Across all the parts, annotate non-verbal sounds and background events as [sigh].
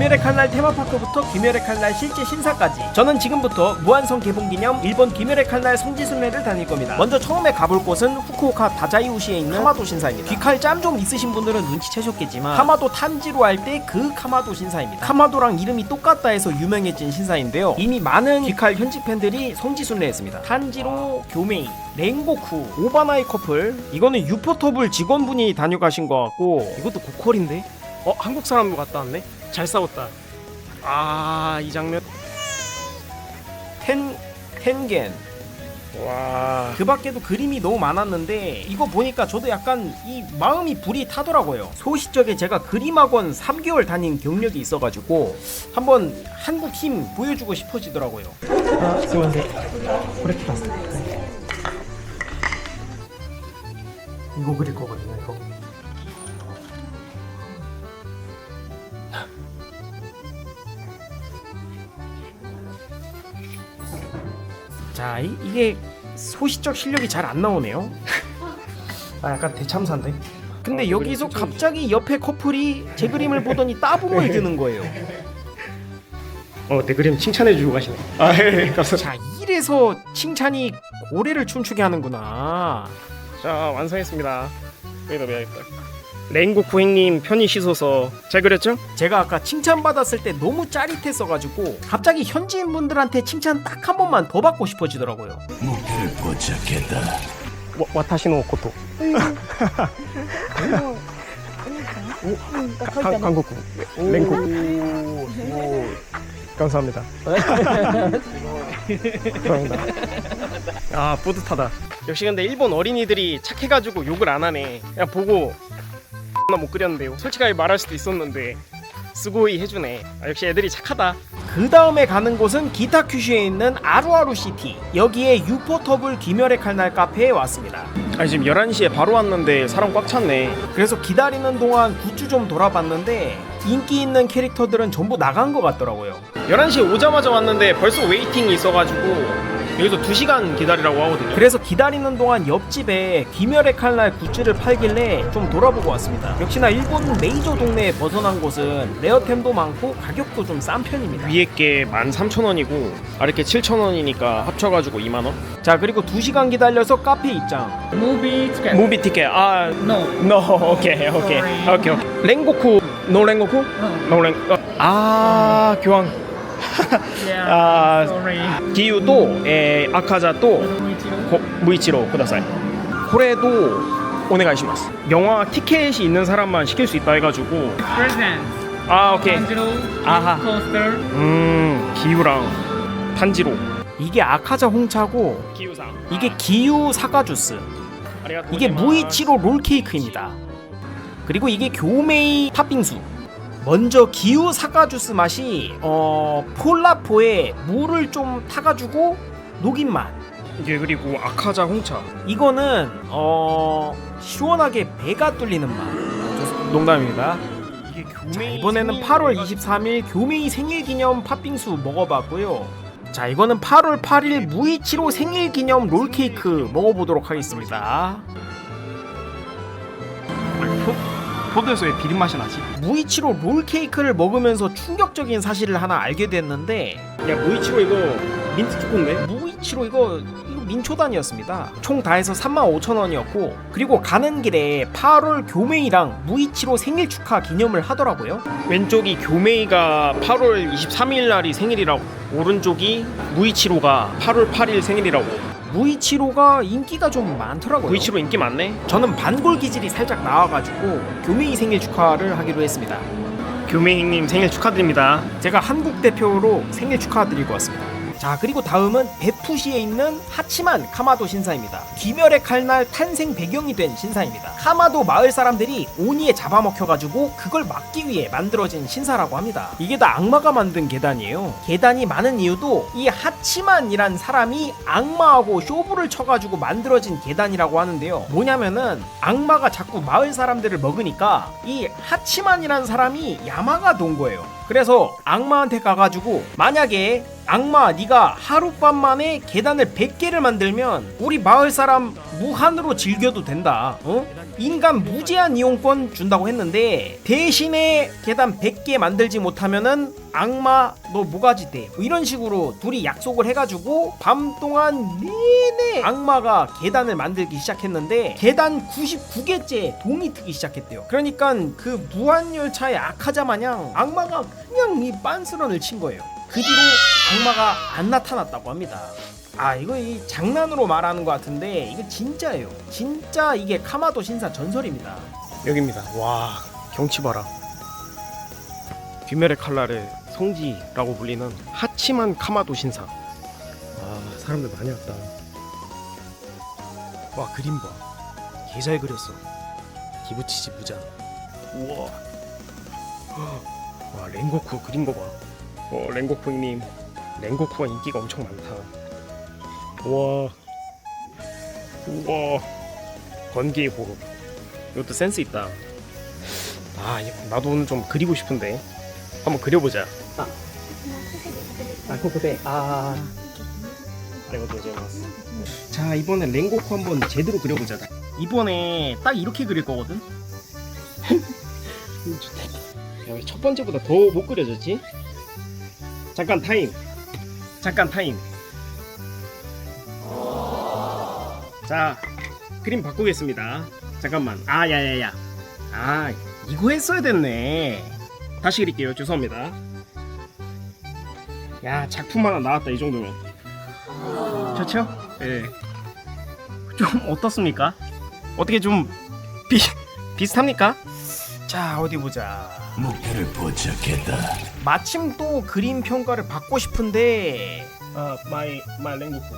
귀멸의 칼날 테마파크부터 귀멸의 칼날 실제 신사까지. 저는 지금부터 무한성 개봉 기념 일본 귀멸의 칼날 성지 순례를 다닐 겁니다. 먼저 처음에 가볼 곳은 후쿠오카 다자이우시에 있는 카마도 신사입니다. 귀칼 짬 좀 있으신 분들은 눈치채셨겠지만 카마도 탄지로 할 때 그 카마도 신사입니다. 카마도랑 이름이 똑같다 해서 유명해진 신사인데요. 이미 많은 귀칼 현지 팬들이 성지 순례했습니다. 탄지로 교메이 랭고쿠 오바나이 커플. 이거는 유포터블 직원분이 다녀가신 것 같고. 이것도 고퀄인데? 어 한국 사람도 갔다 왔네 잘 싸웠다 아 이 장면 텐 텐겐 와. 그 밖에도 그림이 너무 많았는데 이거 보니까 저도 약간 이 마음이 불이 타더라고요. 소시적에 제가 그림학원 3개월 다닌 경력이 있어가지고 한번 한국 힘 보여주고 싶어지더라고요. 아, 수고하세요. 그렇게 봤어요. 이거 그릴 거거든요. 이거. 자 이, 이게 소시적 실력이 잘 안 나오네요. 아 약간 대참사인데. 근데 아, 여기서 그림 갑자기 옆에 커플이 제 그림을 보더니 따봉을 드는 거예요. 어, 내 그림 칭찬해 주고 가시네. 아, 예, 예, 감사합니다. 자 이래서 칭찬이 고래를 춤추게 하는구나. 자, 완성했습니다. 여기다 넣어야겠다. 랭고쿠 형님 편히 씻어서 잘 그렸죠? 제가 아까 칭찬 받았을 때 너무 짜릿했어가지고 갑자기 현지인 분들한테 칭찬 딱 한 번만 더 받고 싶어지더라고요. 목표를 포착했다. 와, 와타시노 코토. 가- 한국 랭고. 감사합니다. 감사합니다. 아 뿌듯하다. 역시 근데 일본 어린이들이 착해가지고 욕을 안 하네. 그냥 보고 나못 그렸는데요. 솔직하게 말할 수도 있었는데 스고이 해주네. 아, 역시 애들이 착하다. 그 다음에 가는 곳은 기타 큐슈에 있는 아루아루 시티. 여기에 유포터블 귀멸의 칼날 카페에 왔습니다. 아니 지금 11시에 바로 왔는데 사람 꽉 찼네. 그래서 기다리는 동안 굿즈 좀 돌아봤는데 인기 있는 캐릭터들은 전부 나간 것 같더라고요. 11시에 오자마자 왔는데 벌써 웨이팅이 있어가지고 여기서 2시간 기다리라고 하거든요. 그래서 기다리는 동안 옆집에 귀멸의 칼날 굿즈를 팔길래 좀 돌아보고 왔습니다. 역시나 일본 메이저 동네에 벗어난 곳은 레어템도 많고 가격도 좀 싼 편입니다. 위에 게 13,000원이고 아래 게 7,000원이니까 합쳐가지고 2만원? 자 그리고 2시간 기다려서 카페 입장. Movie ticket. 무비 티켓 아 No. no [laughs] 오케이. 오케이 오케이 랭고쿠 노 랭고쿠? No. 노 랭... 어, 아 교황 Yeah. 아 Sorry. 기유 또 에, 아카자 또 Muichiro. 고, 무이치로 쿠다사이 코레도 오네가이시마스 영화 티켓이 있는 사람만 시킬 수 있다 해가지고 Present. 아 오케이. 아하. Coaster. 음 기유랑 탄지로 이게 아카자 홍차고 기유상 이게 기유 사과 주스. 이게 무이치로 롤케이크입니다. 그리고 이게 교메이 팥빙수. 먼저 기우 사과 주스 맛이 어 폴라포에 물을 좀 타가지고 녹인 맛. 이게 그리고 아카자 홍차 이거는 어 시원하게 배가 뚫리는 맛. 농담입니다. 이게 자, 교메이 이번에는 8월 23일 교메이 생일 기념 팥빙수 먹어봤고요. 자, 이거는 8월 8일 무이치로 생일 기념 롤케이크 먹어보도록 하겠습니다. 포도에서 왜 비린 맛이 나지? 무이치로 롤케이크를 먹으면서 충격적인 사실을 하나 알게 됐는데 야 무이치로 이거 민트 초코인데? 무이치로 이거 이거 민초단이었습니다. 총 다 해서 35,000원이었고 그리고 가는 길에 8월 교메이랑 무이치로 생일 축하 기념을 하더라고요. 왼쪽이 교메이가 8월 23일 날이 생일이라고 오른쪽이 무이치로가 8월 8일 생일이라고 무이치로가 인기가 좀 많더라고요. 무이치로 인기 많네 저는 반골 기질이 살짝 나와가지고 교메이 생일 축하를 하기로 했습니다. 교메이님 생일 축하드립니다 제가 한국 대표로 생일 축하드리고 왔습니다. 자 그리고 다음은 베푸시에 있는 하치만 카마도 신사입니다. 귀멸의 칼날 탄생 배경이 된 신사입니다. 카마도 마을 사람들이 오니에 잡아먹혀가지고 그걸 막기 위해 만들어진 신사라고 합니다. 이게 다 악마가 만든 계단이에요. 계단이 많은 이유도 이 하치만이란 사람이 악마하고 쇼부를 쳐가지고 만들어진 계단이라고 하는데요. 뭐냐면은 악마가 자꾸 마을 사람들을 먹으니까 이 하치만이란 사람이 야마가 돈 거예요. 그래서 악마한테 가가지고 만약에 악마 네가 하룻밤 만에 계단을 100개를 만들면 우리 마을 사람 무한으로 즐겨도 된다. 어? 인간 무제한 이용권 준다고 했는데 대신에 계단 100개 만들지 못하면은 악마 너 모가지 돼. 뭐 이런 식으로 둘이 약속을 해가지고 밤 동안 내내 악마가 계단을 만들기 시작했는데 계단 99개째 동이 트기 시작했대요. 그러니까 그 무한열차의 악하자 마냥 악마가 그냥 이 빤스런을 친 거예요. 그 뒤로 악마가 안 나타났다고 합니다. 아 이거 이 장난으로 말하는 것 같은데 이거 진짜예요. 진짜 이게 카마도 신사 전설입니다. 여기입니다. 와 경치 봐라. 귀멸의 칼날의 성지라고 불리는 하치만 카마도 신사. 아 사람들 많이 왔다. 와 그림 봐. 개 잘 그렸어. 기부치지 부자. 우와. 와 랭고쿠 그린 거 봐. 어 랭고쿠님. 랭고쿠가 인기가 엄청 많다. 우와. 우와. 건기의 호흡. 이것도 센스 있다. 아, 이거 나도 오늘 좀 그리고 싶은데. 한번 그려보자. 아, 아, 코코데. 아. 이것도 이제 자, 이번에 랭고쿠 한번 제대로 그려보자. 이번에 딱 이렇게 그릴 거거든. [laughs] 야, 왜첫 번째보다 더 못 그려졌지? 잠깐 타임. 잠깐 타임. 자, 그림 바꾸겠습니다. 잠깐만. 아, 야야야. 아, 이거 했어야 됐네. 다시 그릴게요. 죄송합니다. 야, 작품 하나 나왔다. 이 정도면. 좋죠? 예. 좀 어떻습니까? 어떻게 좀 비, 비슷합니까? 자, 어디 보자. 목표를 포착했다. 마침 또 그림 평가를 받고 싶은데 아, 마이 마이 랭고쿠.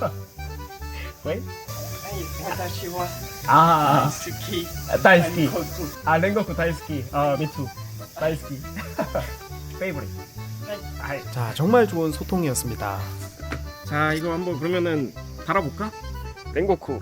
어? 왜? 아. 아. 아, 미투. 다이스키. [laughs] 페이보릿. 아이. 자 정말 좋은 소통이었습니다. 자, 이거 한번 그러면은 달아볼까? 랭고쿠.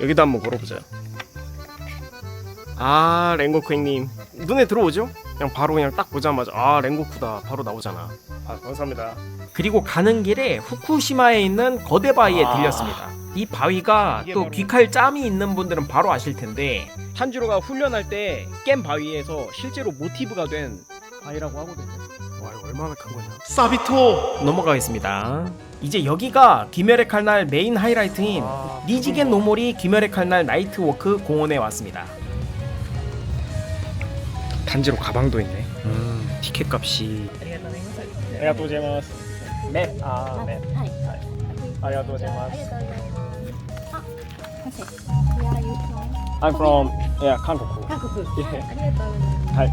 여기다 한번 걸어보자. 아, 랭고쿠 형님. 눈에 들어오죠? 그냥 바로 그냥 딱 보자마자 아, 랭고쿠다. 바로 나오잖아. 아, 감사합니다. 그리고 가는 길에 후쿠시마에 있는 거대 바위에 아. 들렸습니다. 이 바위가 이게 또 바로- 귀칼 짬이 있는 분들은 바로 아실 텐데 탄지로가 훈련할 때깬 바위에서 실제로 모티브가 된 바위라고 하거든요. 와 이거 얼마나 큰 거냐? 사비토. 넘어가겠습니다. 이제 여기가 귀멸의 칼날 메인 하이라이트인 아, 니지겐 노모리 귀멸의 칼날 나이트워크 공원에 왔습니다. 탄지로 가방도 있네. 음, 티켓 값이 아리가또 고자이마스. 맵. 아 맵. はい。 아리가또 あ 고자이마스. りがとうございます。あ、もし。Where are you from? I'm from yeah 한국. 韓国。 예. はいありがとうございます。 はい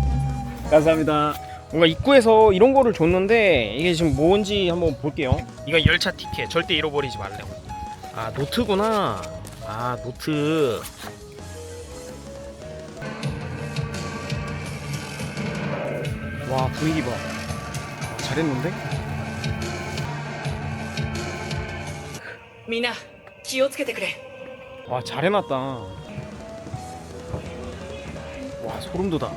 감사합니다. 뭔가 입구에서 이런 거를 줬는데 이게 지금 뭔지 한번 볼게요. 이건 열차 티켓 절대 잃어버리지 말라고. 아 노트구나. 아 노트. 와 분위기 봐. 아, 잘했는데? みんな気をつけてくれ 와 잘해놨다. 와 소름 돋아.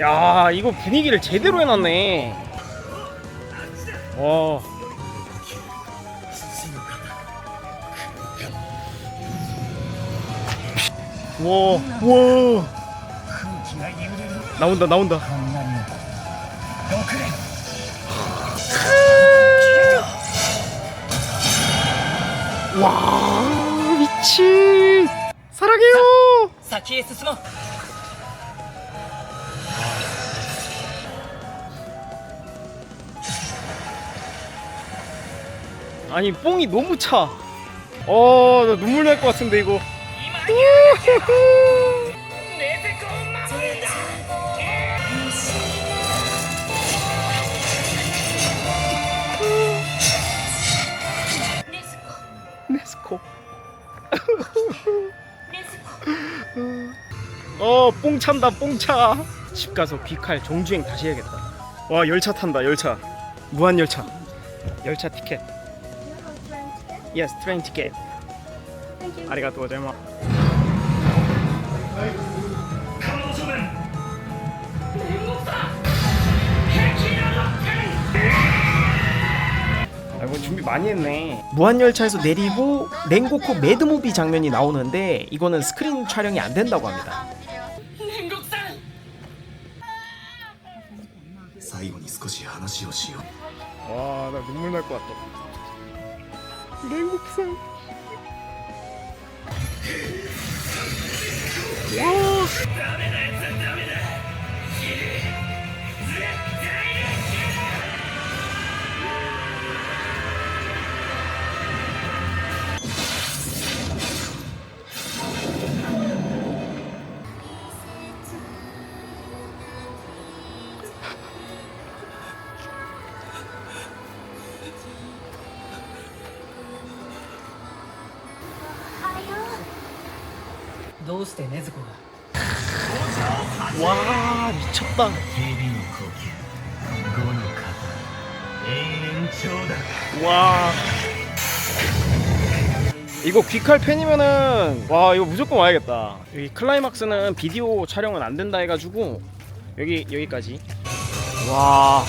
야 이거 분위기를 제대로 해놨네. 와. 와, 와. 나온다, 나온다. 와 미친 사랑해요 先へ進もう 아니 뽕이 너무 차. 어, 나 눈물 날 것 같은데 이거. [laughs] 어, 뽕 찬다, 뽕 차. 집 가서 귀칼 정주행 다시 해야겠다. 와, 열차 탄다, 열차. 무한 열차. 열차 티켓. Yes, train ticket. 아리가또 고자이마스. 아이고 준비 많이 했네. 무한열차에서 내리고 냉곡호 매드무비 장면이 나오는데 이거는 스크린 촬영이 안 된다고 합니다. 냉곡산. 와나 눈물 날 것 같다. 랭고쿠상 미쳤 다. 蛇の呼吸五の型永遠長だ 와. 이거 귀칼 팬이면은 와 이거 무조건 와야겠다. 여기 클라이막스는 비디오 촬영은 안 된다 해가지고 여기 여기까지. 와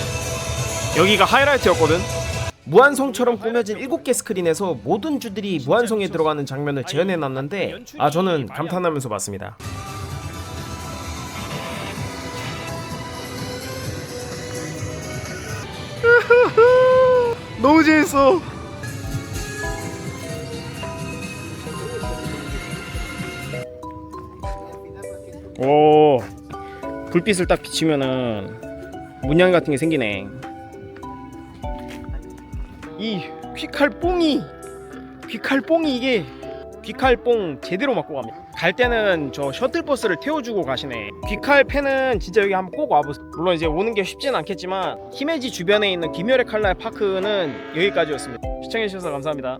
여기가 하이라이트였거든. 무한성처럼 꾸며진 7개 스크린에서 모든 주들이 무한성에 들어가는 장면을 재현해 놨는데 아 저는 감탄하면서 봤습니다. [laughs] 너무 재밌어. 오 불빛을 딱 비치면은 문양 같은 게 생기네. 이 귀칼 뽕이 귀칼 뽕이 이게 귀칼 뽕 제대로 맞고 갑니다. 갈 때는 저 셔틀버스를 태워주고 가시네. 귀칼 팬은 진짜 여기 한번 꼭 와보세요. 물론 이제 오는 게 쉽지는 않겠지만 히메지 주변에 있는 김열의 칼날 파크는 여기까지였습니다. 시청해주셔서 감사합니다.